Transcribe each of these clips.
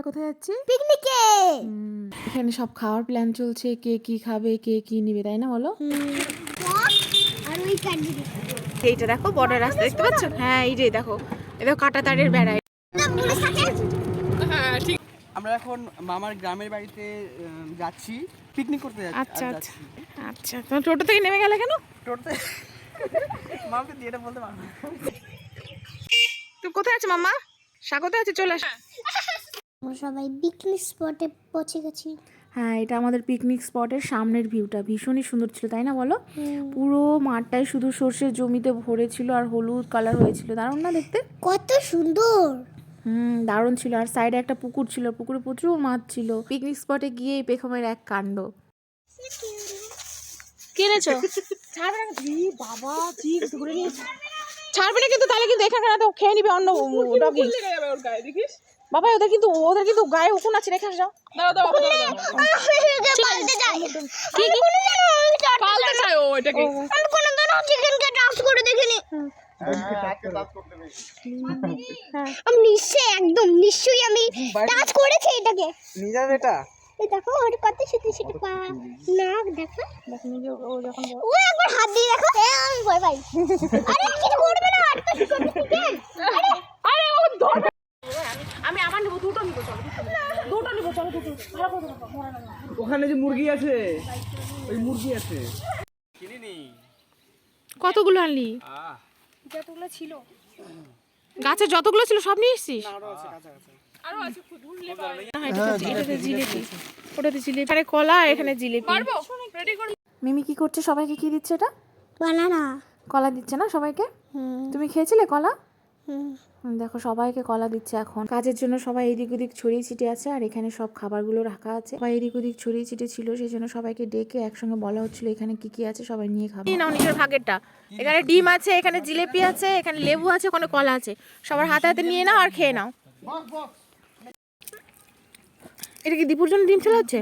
আমরা কোথায় যাচ্ছি? পিকনিকে এখানে সব খাওয়ার প্ল্যান চলছে কে কি খাবে কে কি নিবে তাই না বলো? আর ওই এইটা দেখো বড় রাস্তা দেখতে পাচ্ছ? হ্যাঁ এই যে দেখো এই দেখো কাটা তারের বেড়া থাকে আমরা এখন মামার গ্রামের বাড়িতে যাচ্ছি পিকনিক করতে যাচ্ছি আচ্ছা, আচ্ছা। আচ্ছা তোমার টোটো থেকে নেমে গেলে কেন? টোটোতে মামাকে দিয়ে এটা বলতে পারব। তুমি কোথায় আছো মাম্মা স্বাগত আছে চলে আস। আমরা সবাই পিকনিক স্পটে পৌঁছে গেছি। হ্যাঁ এটা আমাদের পিকনিক স্পটের সামনের ভিউটা ভীষণই সুন্দর ছিল তাই না বলো? পুরো মাঠটাই শুধু সর্ষের জমিতে ভরে ছিল আর হলুদ কালার হয়েছিল। দারুণ না দেখতে? কত সুন্দর! হুম দারুণ ছিল। আর সাইডে একটা পুকুর ছিল। পুকুরে প্রচুর মাছ ছিল। পিকনিক স্পটে গিয়ে এই পেখমের এক কাণ্ড। কিনেছো? ছাড়বে না বাবা চিপস ঘুরে নিয়েছে। ছাড়বে না কিন্তু তাহলে কিন্তু এখানে তো খেয়ে নিবে অন্য ডগি বাবা ওদের কিন্তু ওদের কিন্তু গায়ে উকুন আছে রেখে যাও কি কি? ও এটাকে। আমি কোনোদিনও চিকেনকে ডান্স করে দেখিনি। আমি নিশ্চয়ই একদম নিশ্চয়ই আমি করেছি এটাকে। দেখো ওর কত পা নাক দেখো। ও একবার হাত দিয়ে দেখো আমি ভয় পাই। আরে কিছু করবে না আর আরে আরে ও ধর দুটো নিবো চলো দুটো নিবো। চলো দুটো ভালো করে দেবো ওখানে যে মুরগি আছে ওই মুরগি আছে। কিনিনি? কতগুলো আনলি? যতগুলো ছিল। গাছে যতগুলো ছিল সব নিয়ে এসছিস? আরও আছে না, এটাতে- এটাতে জিলেপি। ওটাতে জিলেপি। এখানে কলা এখানে জিলেপি। মিমি কি করছে? সবাইকে কি দিচ্ছে এটা? বানানা কলা দিচ্ছে না সবাইকে? হুম। তুমি খেয়েছিলে কলা? দেখো সবাইকে কলা দিচ্ছে এখন। কাজের জন্য সবাই এদিক ওদিক ছড়িয়ে ছিটিয়ে আছে আর এখানে সব খাবারগুলো রাখা আছে। সবাই এদিক ওদিক ছড়িয়ে ছিটিয়ে ছিল সেই জন্য সবাইকে ডেকে একসঙ্গে বলা হচ্ছিল এখানে কি কি আছে সবাই নিয়ে খাবে। নাও নিজের ভাগেরটা। এখানে ডিম আছে এখানে জিলেপি আছে এখানে লেবু আছে ওখানে কলা আছে। সবার হাতে হাতে নিয়ে নাও আর খেয়ে নাও। এটা কি দীপুর জন্য ডিম চলে হচ্ছে?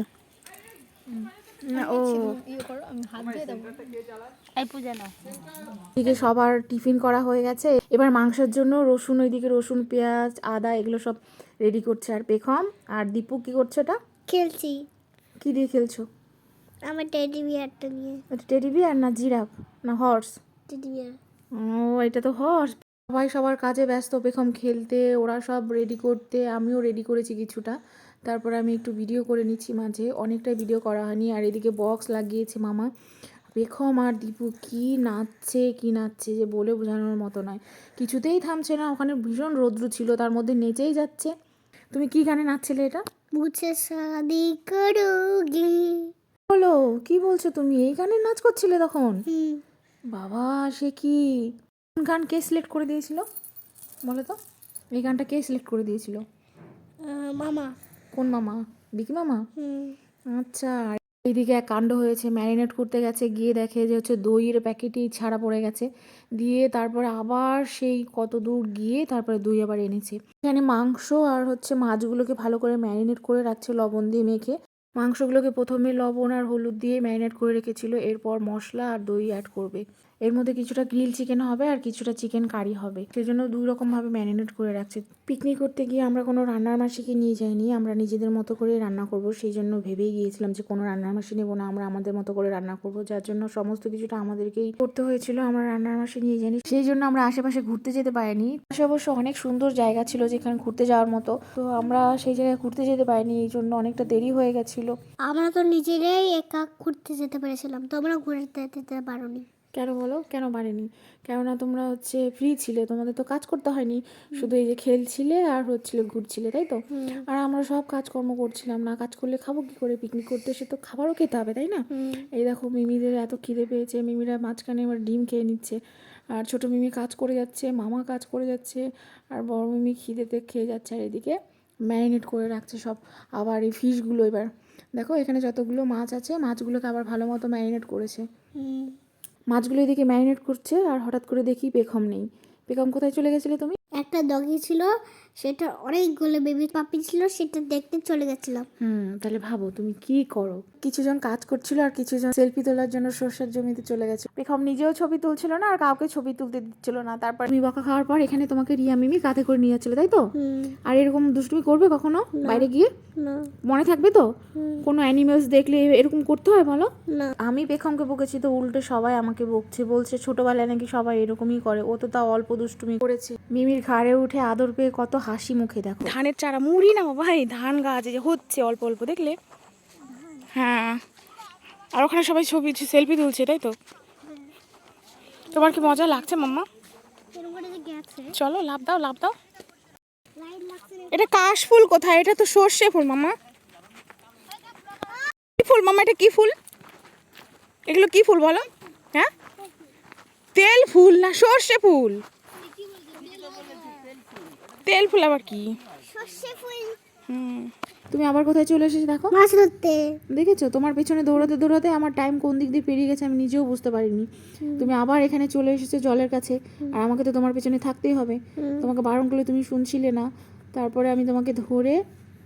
এদিকে সবার টিফিন করা হয়ে গেছে। এবার মাংসের জন্য রসুন ওইদিকে রসুন পেঁয়াজ আদা এগুলো সব রেডি করছে আর পেখম আর দীপু কি করছে এটা খেলছি। কি দিয়ে খেলছো? আমার টেডি বিয়ারটা নিয়ে। এটা টেডি বিয়ার না জিরাফ? না হর্স টেডি বিয়ার ও এটা তো হর্স সবাই সবার কাজে ব্যস্ত পেখম খেলতে ওরা সব রেডি করতে আমিও রেডি করেছি কিছুটা। তারপরে আমি একটু ভিডিও করে নিচ্ছি মাঝে। অনেকটাই ভিডিও করা হয়নি। আর এদিকে বক্স লাগিয়েছে মামা। পেখম আর দীপু কি নাচছে কি নাচছে যে বলে বোঝানোর মতো নয়। কিছুতেই থামছে না। ওখানে ভীষণ রৌদ্র ছিল। তার মধ্যে নেচেই যাচ্ছে। তুমি কি গানে নাচছিলে এটা? মুঝে শাদি করোগি বলো কি বলছো তুমি? এই গানে নাচ করছিলে তখন? বাবা সে কি? কোন গান কে সিলেক্ট করে দিয়েছিল? বলো তো। এই গানটা কে সিলেক্ট করে দিয়েছিল? মামা। কোন মামা? বিকি মামা? আচ্ছা আর এইদিকে এক কাণ্ড হয়েছে ম্যারিনেট করতে গেছে গিয়ে দেখে যে হচ্ছে দইয়ের প্যাকেটই ছাড়া পড়ে গেছে। দিয়ে তারপরে আবার সেই কত দূর গিয়ে তারপরে দই আবার এনেছে। এখানে মাংস আর হচ্ছে মাছগুলোকে ভালো করে ম্যারিনেট করে রাখছে লবণ দিয়ে মেখে। মাংসগুলোকে প্রথমে লবণ আর হলুদ দিয়ে ম্যারিনেট করে রেখেছিল এরপর মশলা আর দই অ্যাড করবে। এর মধ্যে কিছুটা গ্রিল চিকেন হবে আর কিছুটা চিকেন কারি হবে। সেজন্য দুই রকমভাবে ম্যারিনেট করে রাখছে। পিকনিক করতে গিয়ে আমরা কোনো রান্নার মাসিকে নিয়ে যাইনি, আমরা নিজেদের মতো করে রান্না করব। সেই জন্য ভেবেই গিয়েছিলাম যে কোনো রান্নার মাসি নেব না, আমরা আমাদের মতো করে রান্না করব, যার জন্য সমস্ত কিছুটা আমাদেরকেই করতে হয়েছিল। আমরা রান্নার মাসি নিয়ে যাইনি সেই জন্য আমরা আশেপাশে ঘুরতে যেতে পারিনি। পাশে অবশ্য অনেক সুন্দর জায়গা ছিল যেখানে ঘুরতে যাওয়ার মতো। তো আমরা সেই জায়গায় ঘুরতে যেতে পারিনি, এই জন্য অনেকটা দেরি হয়ে গেছিল। আমরা তো নিজেরাই একা ঘুরতে যেতে পেরেছিলাম তো তোমরা ঘুরতে যেতে পারোনি। কেন বলো? কেন পারেনি কেননা তোমরা হচ্ছে ফ্রি ছিলে তোমাদের তো কাজ করতে হয়নি। শুধু এই যে খেলছিলে আর হচ্ছিল ঘুরছিলে তাই তো? আর আমরা সব কাজকর্ম করছিলাম না কাজ করলে খাব কি করে? পিকনিক করতে এসে তো খাবারও খেতে হবে তাই না? এই দেখো মিমিদের এত খিদে পেয়েছে মিমিরা মাঝখানে এবার ডিম খেয়ে নিচ্ছে। আর ছোট মিমি কাজ করে যাচ্ছে মামা কাজ করে যাচ্ছে আর বড় মিমি খিদেতে খেয়ে যাচ্ছে আর এদিকে ম্যারিনেট করে রাখছে সব আবার এই ফিশগুলো এবার। দেখো এখানে যতগুলো মাছ আছে মাছগুলোকে আবার ভালো মতো ম্যারিনেট করেছে। মাছগুলো এদিকে ম্যারিনেট করছে আর হঠাৎ করে দেখি পেখম নেই। পেখম কোথায় চলে গেছিলে তুমি? একটা ডগি ছিল সেটা অনেকগুলো বেবি পাপি ছিল সেটা দেখতে চলে গেছিলাম। হুম তাহলে ভাবো তুমি কি করো? কিছুজন কাজ করছিল আর কিছুজন সেলফি তোলার জন্য সর্ষের জমিতে চলে গেছে। পেখম নিজেও ছবি তুলছিল না আর কাউকে ছবি তুলতে দিচ্ছিল না। তারপর তুমি বকা খাওয়ার পর এখানে তোমাকে রিয়া মিমি কাঁধে করে নিয়ে যাচ্ছিল তাই তো? আর এরকম দুষ্টুমি করবে কখনো বাইরে গিয়ে? না। মনে থাকবে তো? কোনো অ্যানিমেলস দেখলে এরকম করতে হয় বলো? না। আমি পেখমকে বকেছি তো উল্টে সবাই আমাকে বকছে বলছে ছোটবেলায় নাকি সবাই এরকমই করে ও তো তাও অল্প দুষ্টুমি করেছে। মিমির ঘাড়ে উঠে আদর পেয়ে কত হাসি মুখে দেখো। ধানের চারা মুড়ি না বাবা, এই ধান গাছ যে হচ্ছে অল্প অল্প, দেখলে? হ্যাঁ। আর ওখানে সবাই ছবি সেলফি তুলছে, তাই তো? তোমার কি মজা লাগছে, মাম্মা? চলো লাভ দাও লাভ দাও। এটা কাশ ফুল কোথায়? এটা তো সর্ষে ফুল মামা কি ফুল মামা এটা কি ফুল? এগুলো কি ফুল বলো? হ্যাঁ? তেল ফুল না সর্ষে ফুল? তেল ফুল আবার কি? সর্ষে ফুল। হুম। তুমি আবার কোথায় চলে এসেছ দেখো। মাছ ধরতে। দেখেছ? তোমার পেছনে দৌড়াতে দৌড়াতে আমার টাইম কোন দিক দিয়ে পেরিয়ে গেছে আমি নিজেও বুঝতে পারিনি। তুমি আবার এখানে চলে এসেছ জলের কাছে। আর আমাকে তো তোমার পেছনে থাকতেই হবে। তোমাকে বারণ করলে তুমি শুনছিলে না। তারপরে আমি তোমাকে ধরে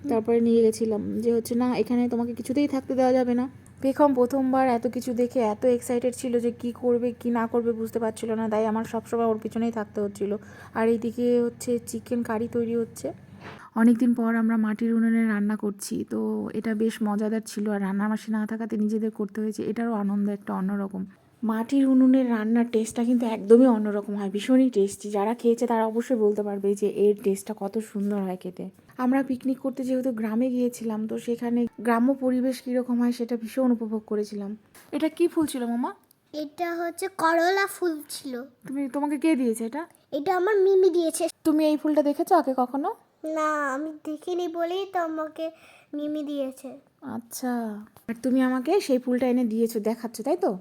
তারপরে নিয়ে গেছিলাম। যে হচ্ছে না এখানে তোমাকে কিছুতেই থাকতে দেওয়া যাবে না। পেখম প্রথমবার এত কিছু দেখে এত এক্সাইটেড ছিল যে কি করবে, কি না করবে বুঝতে পারছিল না। তাই আমার সবসময় ওর পিছনেই থাকতে হচ্ছিল। আর এইদিকে হচ্ছে চিকেন কারি তৈরি হচ্ছে। অনেক দিন পর আমরা মাটির উনুনে রান্না করছি। তো এটা বেশ মজাদার ছিল। আর রান্নার মাসে না থাকাতে নিজেদের করতে হয়েছে। এটারও আনন্দ একটা অন্যরকম। মাটির উনুনের রান্নার টেস্টটা কিন্তু একদমই অন্যরকম হয় ভীষণই টেস্টি যারা খেয়েছে তারা অবশ্যই বলতে পারবে যে এর টেস্টটা কত সুন্দর হয় খেতে। আমরা পিকনিক করতে যেহেতু গ্রামে গিয়েছিলাম তো সেখানে গ্রাম্য পরিবেশ কীরকম হয় সেটা ভীষণ উপভোগ করেছিলাম। এটা কি ফুল ছিল মামা? এটা হচ্ছে করলা ফুল ছিল। তুমি তোমাকে কে দিয়েছে এটা? এটা আমার মিমি দিয়েছে। তুমি এই ফুলটা দেখেছ আগে কখনো? না আমি দেখিনি বলেই তো আমাকে মিমি দিয়েছে। আচ্ছা। আর তুমি আমাকে সেই ফুলটা এনে দিয়েছ দেখাচ্ছ তাই তো?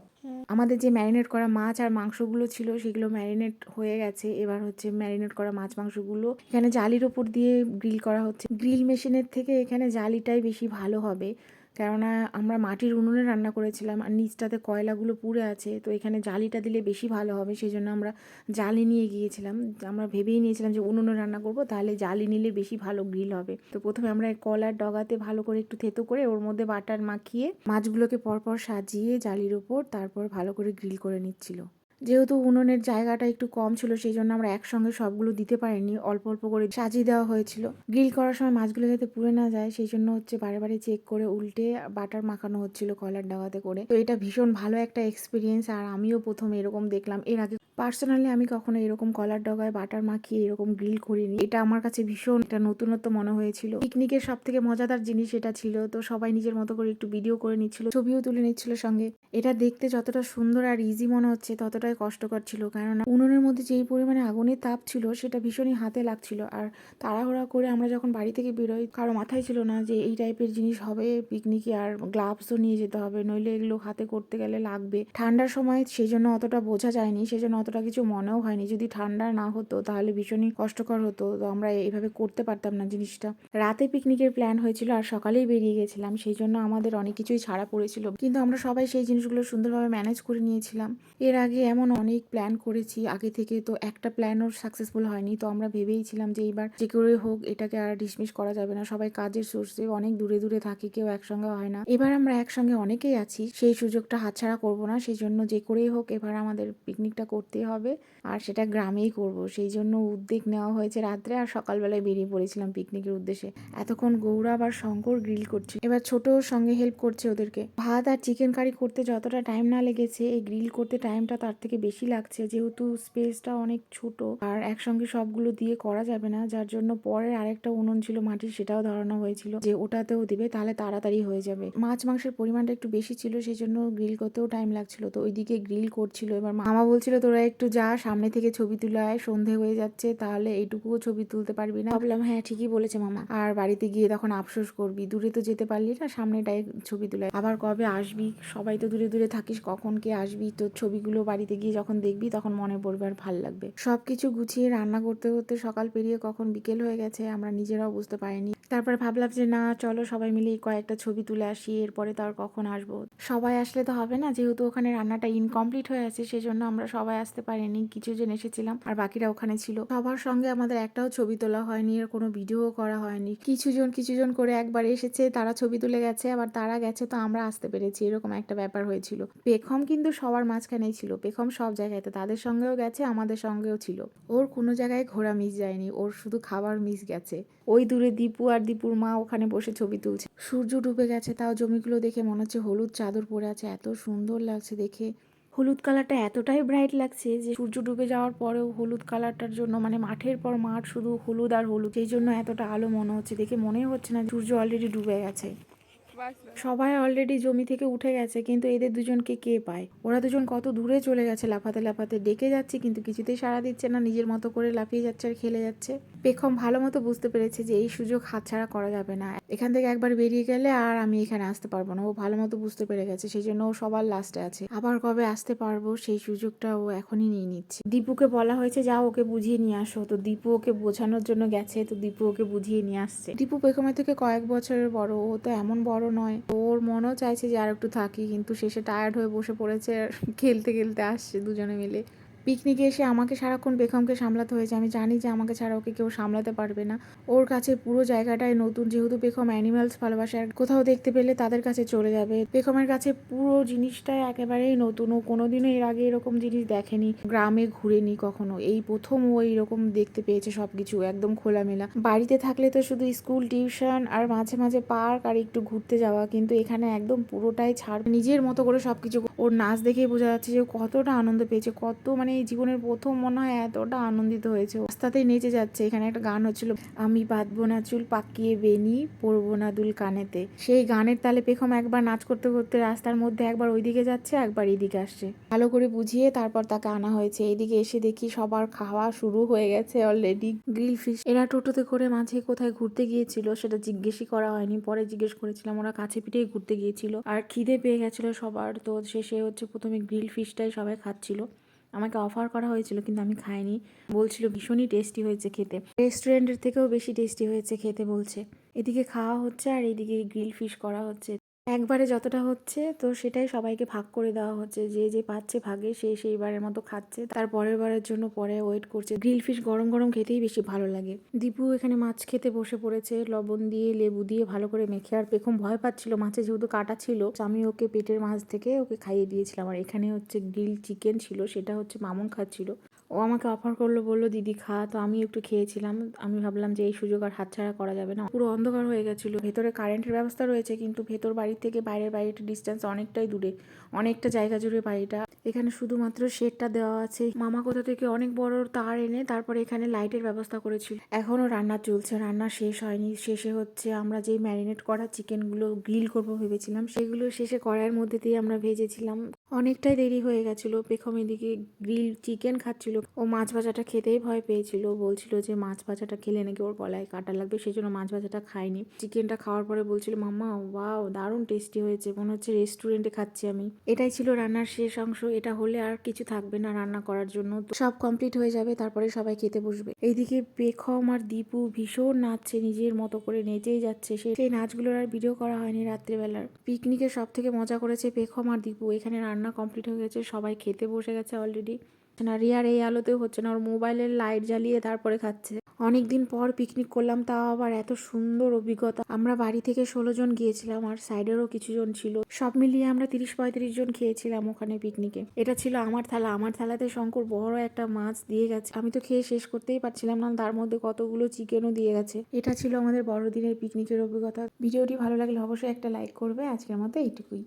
আমাদের যে ম্যারিনেট করা মাছ আর মাংসগুলো ছিল, সেগুলো ম্যারিনেট হয়ে গেছে। এবার হচ্ছে ম্যারিনেট করা মাছ মাংসগুলো এখানে জালির ওপর দিয়ে গ্রিল করা হচ্ছে। গ্রিল মেশিনের থেকে এখানে জালিটাই বেশি ভালো হবে। কেননা আমরা মাটির উনুনে রান্না করেছিলাম আর নিচটাতে কয়লাগুলো পুড়ে আছে, তো এখানে জালিটা দিলে বেশি ভালো হবে সেই জন্য আমরা জালি নিয়ে গিয়েছিলাম। আমরা ভেবেই নিয়েছিলাম যে উনুনে রান্না করব, তাহলে জালি নিলে বেশি ভালো গ্রিল হবে। তো প্রথমে আমরা কলার ডগাতে ভালো করে একটু থেতো করে ওর মধ্যে বাটার মাখিয়ে মাছগুলোকে পরপর সাজিয়ে জালির ওপর তারপর ভালো করে গ্রিল করে নিচ্ছিল। যেহেতু উনুনের জায়গাটা একটু কম ছিল, সেই জন্য আমরা একসঙ্গে সবগুলো দিতে পারিনি। অল্প অল্প করে সাজিয়ে দেওয়া হয়েছিল। গ্রিল করার সময় মাছগুলো যাতে পুড়ে না যায়, সেই জন্য হচ্ছে বারে বারে চেক করে উল্টে বাটার মাখানো হচ্ছিল কলার ডাগাতে করে। তো এটা ভীষণ ভালো একটা এক্সপিরিয়েন্স আর আমিও প্রথম এরকম দেখলাম। এর আগে পার্সোনালি আমি কখনো এরকম কলার ডগায় বাটার মাখিয়ে এরকম গ্রিল করিনি। এটা আমার কাছে ভীষণ একটা নতুনত্ব মনে হয়েছিল। পিকনিকের সব থেকে মজাদার জিনিস এটা ছিল, তো সবাই নিজের মতো করে একটু ভিডিও করে নিচ্ছিল, ছবিও তুলে নিচ্ছিল সঙ্গে। এটা দেখতে যতটা সুন্দর আর ইজি মনে হচ্ছে ততটাই কষ্টকর ছিল। কেননা উনুনের মধ্যে যেই পরিমাণে আগুনের তাপ ছিল, সেটা ভীষণই হাতে লাগছিল। আর তাড়াহুড়া করে আমরা যখন বাড়ি থেকে বেরোই, কারও মাথায় ছিল না যে এই টাইপের জিনিস হবে পিকনিকে আর গ্লাভসও নিয়ে যেতে হবে, নইলে এগুলো হাতে করতে গেলে লাগবে। ঠান্ডার সময় সেই জন্য অতটা বোঝা যায়নি সেই জন্য অতটা কিছু মনেও হয়নি। যদি ঠান্ডা না হতো, তাহলে ভীষণই কষ্টকর হতো। তো আমরা এইভাবে করতে পারতাম না জিনিসটা। রাতে পিকনিকের প্ল্যান হয়েছিল আর সকালেই বেরিয়ে গেছিলাম সেই জন্য আমাদের অনেক কিছুই ছাড়া পড়েছিল। কিন্তু আমরা সবাই সেই জিনিসগুলো সুন্দরভাবে ম্যানেজ করে নিয়েছিলাম। এর আগে এমন অনেক প্ল্যান করেছি, আগে থেকে তো একটা প্ল্যানও সাকসেসফুল হয়নি। তো আমরা ভেবেইছিলাম যে এইবার যে করে হোক, এটাকে আর ডিসমিস করা যাবে না। সবাই কাজের সোর্সে অনেক দূরে দূরে থাকি, কেউ একসঙ্গে হয় না। এবার আমরা একসঙ্গে অনেকেই আছি, সেই সুযোগটা হাতছাড়া করব না। সেই জন্য যে করেই হোক, এবার আমাদের পিকনিকটা করতেই হবে। আর সেটা গ্রামেই করব। সেই জন্য উদ্যোগ নেওয়া হয়েছে রাত্রে আর সকালবেলায় বেরিয়ে পড়েছিলাম পিকনিকের উদ্দেশ্যে। এতক্ষণ গৌরব আর শঙ্কর গ্রিল করছে। এবার ছোট সঙ্গে হেল্প করছে ওদেরকে। ভাত আর চিকেন কারি করতে যতটা টাইম না লেগেছে, এই গ্রিল করতে টাইমটা তার থেকে বেশি লাগছে, যেহেতু স্পেসটা অনেক ছোট। আর একসঙ্গে সবগুলো দিয়ে করা যাবে না, যার জন্য পরের আরেকটা উনুন ছিল মাটির সেটাও ধরানো হয়েছিল। যে ওটাতেও দিবে, তাহলে তাড়াতাড়ি হয়ে যাবে। মাছ মাংসের পরিমাণটা একটু বেশি ছিল সেই জন্য গ্রিল করতেও টাইম লাগছিল। তো ওইদিকে গ্রিল করছিল এবার মামা বলছিল, তোরা একটু যা, সামনে থেকে ছবি তুলে আয়, সন্ধে হয়ে যাচ্ছে, তাহলে এইটুকুও ছবি তুলতে পারবি না। ভাবলাম হ্যাঁ ঠিকই বলেছে মামা। আর বাড়িতে গিয়ে তখন আফসোস করবি, দূরে তো যেতে পারলি না সামনেটাই ছবি তুলে আবার কবে আসবি? সবাই তো দূরে দূরে থাকিস, কখন কে আসবি? তোর ছবিগুলো বাড়িতে বাড়িতে গিয়ে যখন দেখবি তখন মনে পড়বে আর ভালো লাগবে। সবকিছু গুছিয়ে রান্না করতে করতে সকাল পেরিয়ে কখন বিকেল হয়ে গেছে আমরা নিজেরাও বুঝতে পারিনি। তারপর ভাবলাম যে না, চলো সবাই মিলে কয়েকটা ছবি তুলে আসি, এরপরে তো আর কখন আসব। সবাই আসলে তো হবে না, যেহেতু ওখানে রান্নাটা ইনকমপ্লিট হয়ে আছে, সেজন্য আমরা সবাই আসতে পারিনি, কিছু জন এসেছিলাম আর বাকিরা ওখানে ছিল। সবার সঙ্গে আমাদের একটাও ছবি তোলা হয়নি আর কোনো ভিডিও করা হয়নি। কিছু জন কিছু জন করে একবার এসেছে, তারা ছবি তুলে গেছে, আবার তারা গেছে, তো আমরা আসতে পেরেছি, এরকম একটা ব্যাপার হয়েছিল। পেখম কিন্তু সবার মাঝখানেই ছিল, পেখম সব জায়গায়। তো তাদের সঙ্গেও গেছে, আমাদের সঙ্গেও ছিল। ওর কোনো জায়গায় ঘোরা মিস যায়নি, ওর শুধু খাবার মিস গেছে। ওই দূরে দীপু আর দীপুর মা ওখানে বসে ছবি তুলছে। সূর্য ডুবে গেছে, তাও জমিগুলো দেখে মনে হচ্ছে হলুদ চাদর পরে আছে, এত সুন্দর লাগছে দেখে। হলুদ কালারটা এতটাই ব্রাইট লাগছে যে সূর্য ডুবে যাওয়ার পরেও হলুদ কালারটার জন্য মানে মাঠের পর মাঠ শুধু হলুদ আর হলুদ, সেই জন্য এতটা আলো মনে হচ্ছে দেখে মনেই হচ্ছে না সূর্য অলরেডি ডুবে গেছে। সবাই অলরেডি জমি থেকে উঠে গেছে, কিন্তু এদের দুজনকে কে পায়? ওরা দুজন কত দূরে চলে গেছে লাফাতে লাফাতে, ডেকে যাচ্ছে কিন্তু কিছুতেই সাড়া দিচ্ছে না, নিজের মতো করে লাফিয়ে যাচ্ছে আর খেলে যাচ্ছে। পেখম ভালো মতো বুঝতে পেরেছে যে এই সুযোগ হাতছাড়া করা যাবে না। এখান থেকে একবার বেরিয়ে গেলে আর আমি এখানে আসতে পারব না। ও ভালো মতো বুঝতে পেরে গেছে সেই জন্য ও সবার লাস্টে আছে। আবার কবে আসতে পারব সেই সুযোগটা ও এখনই নিয়ে নিচ্ছে। দীপুকে বলা হয়েছে, যাও, ওকে বুঝিয়ে নিয়ে আসো। তো দীপু ওকে বোঝানোর জন্য গেছে, তো দীপু ওকে বুঝিয়ে নিয়ে আসছে। দীপু পেখমের থেকে কয়েক বছরের বড়, ও তো এমন বড় নয়। ওর মনও চাইছে যে আর একটু থাকি, কিন্তু শেষে টায়ার্ড হয়ে বসে পড়েছে খেলতে খেলতে আসছে দুজনে মিলে। পিকনিকে এসে আমাকে সারাক্ষণ বেগমকে সামলাতে হয়েছে। আমি জানি যে আমাকে ছাড়া ওকে কেউ সামলাতে পারবে না। ওর কাছে পুরো জায়গাটাই নতুন। যেহেতু বেগম অ্যানিমালস ভালোবাসে, আর কোথাও দেখতে পেলে তাদের কাছে চলে যাবে। বেগমের কাছে পুরো জিনিসটাই একেবারেই নতুন। ও কোনোদিনও এর আগে এরকম জিনিস দেখেনি। গ্রামে ঘুরেনি কখনো। এই প্রথম ও এইরকম দেখতে পেয়েছে সবকিছু, একদম খোলামেলা। বাড়িতে থাকলে তো শুধু স্কুল, টিউশন আর মাঝে মাঝে পার্ক আর একটু ঘুরতে যাওয়া। কিন্তু এখানে একদম পুরোটাই ছাড়। নিজের মতো করে সবকিছু ওর নাচ দেখেই বোঝা যাচ্ছে যে কতটা আনন্দ পেয়েছে, কত মানে এই জীবনের প্রথম মনে হয় এতটা আনন্দিত হয়েছে। রাস্তাতেই নেচে যাচ্ছে। এখানে একটা গান হচ্ছিল, আমি বাঁধবো না চুল, পাকিয়ে বেনি পরবো না দুল কানেতে। সেই গানের তালে পেখম একবার নাচ করতে করতে রাস্তার মধ্যে একবার ওইদিকে যাচ্ছে, একবার এইদিকে আসছে। ভালো করে বুঝিয়ে তারপর তাকে আনা হয়েছে। এইদিকে এসে দেখি সবার খাওয়া শুরু হয়ে গেছে অলরেডি গ্রিল ফিশ এরা টোটোতে করে মাঝে কোথায় ঘুরতে গিয়েছিল সেটা জিজ্ঞেসই করা হয়নি। পরে জিজ্ঞেস করেছিলাম, ওরা কাছে পিঠেই ঘুরতে গিয়েছিল? আর খিদে পেয়ে গেছিল সবার। তো শেষে হচ্ছে প্রথমে গ্রিল ফিশটাই সবাই খাচ্ছিল। আমাকে অফার করা হয়েছিল, কিন্তু আমি খাইনি। বলছিল, ভীষণই টেস্টি হয়েছে খেতে। রেস্টুরেন্টের থেকেও বেশি টেস্টি হয়েছে খেতে বলছে। এদিকে খাওয়া হচ্ছে আর এদিকে গ্রিল ফিশ করা হচ্ছে। একবারে যতটা হচ্ছে, তো সেটাই সবাইকে ভাগ করে দেওয়া হচ্ছে। যে যে পাচ্ছে ভাগে, সে সেইবারের মতো খাচ্ছে। তার পরের বারের জন্য পরে ওয়েট করছে। গ্রিল ফিশ গরম গরম খেতেই বেশি ভালো লাগে। দীপু এখানে মাছ খেতে বসে পড়েছে। লবণ দিয়ে, লেবু দিয়ে ভালো করে মেখে আর পেখম ভয় পাচ্ছিল। মাছে যেহেতু কাটা ছিল আমি ওকে পেটের মাছ থেকে ওকে খাইয়ে দিয়েছিলাম। আর এখানে হচ্ছে গ্রিল চিকেন ছিল, সেটা হচ্ছে মামুন খাচ্ছিল। ও আমাকে অফার করল, বলল, দিদি, খা। তো আমি একটু খেয়েছিলাম। আমি ভাবলাম যে এই সুযোগ আর হাতছাড়া করা যাবে না। পুরো অন্ধকার হয়ে গেছিল। ভেতরে কারেন্টের ব্যবস্থা রয়েছে, কিন্তু ভেতর বাড়ি থেকে বাইরের বাড়িটা ডিস্টেন্স অনেকটাই দূরে। অনেকটা জায়গা জুড়ে বাড়িটা। এখানে শুধুমাত্র শেডটা দেওয়া আছে। মামা কোথা থেকে অনেক বড় তার এনে তারপরে এখানে লাইটের ব্যবস্থা করেছিল। এখনও রান্না চলছে, রান্না শেষ হয়নি। শেষে হচ্ছে আমরা যেই ম্যারিনেট করা চিকেনগুলো গ্রিল করব ভেবেছিলাম, সেগুলো শেষে কড়াইয়ের মধ্যে দিয়ে আমরা ভেজেছিলাম। অনেকটাই দেরি হয়ে গেছিল। পেখম এদিকে গ্রিল চিকেন খাচ্ছিল। ও মাছ ভাজাটা খেতেই ভয় পেয়েছিল। বলছিল যে, মাছ ভাজাটা খেলে নাকি ওর গলায় কাটা লাগবে? সেই জন্য মাছ ভাজাটা খায়নি চিকেনটা খাওয়ার পরে বলছিল, মাম্মা, ওয়াও, দারুণ টেস্টি হয়েছে। মনে হচ্ছে রেস্টুরেন্টে খাচ্ছি আমি। এটাই ছিল রান্নার শেষ অংশ। এটা হলে আর কিছু থাকবে না রান্না করার জন্য। সব কমপ্লিট হয়ে যাবে, তারপরে সবাই খেতে বসবে। এইদিকে পেখম আর দীপু ভীষণ নাচছে, নিজের মতো করে নেচেই যাচ্ছে। সেই নাচগুলোর আর ভিডিও করা হয়নি রাত্রিবেলার। পিকনিকে সব থেকে মজা করেছে পেখম আর দীপু। এখানে রান্না কমপ্লিট হয়ে গেছে, সবাই খেতে বসে গেছে অলরেডি না রিয়ার এই আলোতেও হচ্ছে না, ওর মোবাইলের লাইট জ্বালিয়ে তারপরে খাচ্ছে। অনেকদিন পর পিকনিক করলাম, তাও আবার এত সুন্দর অভিজ্ঞতা। আমরা বাড়ি থেকে ষোলো জন গিয়েছিলাম, আর সাইডেরও কিছু জন ছিল। সব মিলিয়ে আমরা তিরিশ পঁয়ত্রিশ জন খেয়েছিলাম ওখানে পিকনিকে এটা ছিল আমার থালা। আমার থালাতে শঙ্কর বড় একটা মাছ দিয়ে গেছে। আমি তো খেয়ে শেষ করতেই পারছিলাম না, তার মধ্যে কতগুলো চিকেনও দিয়ে গেছে। এটা ছিল আমাদের বড়দিনের পিকনিকের অভিজ্ঞতা। ভিডিওটি ভালো লাগলে অবশ্যই একটা লাইক করবে। আজকের মতো এইটুকুই।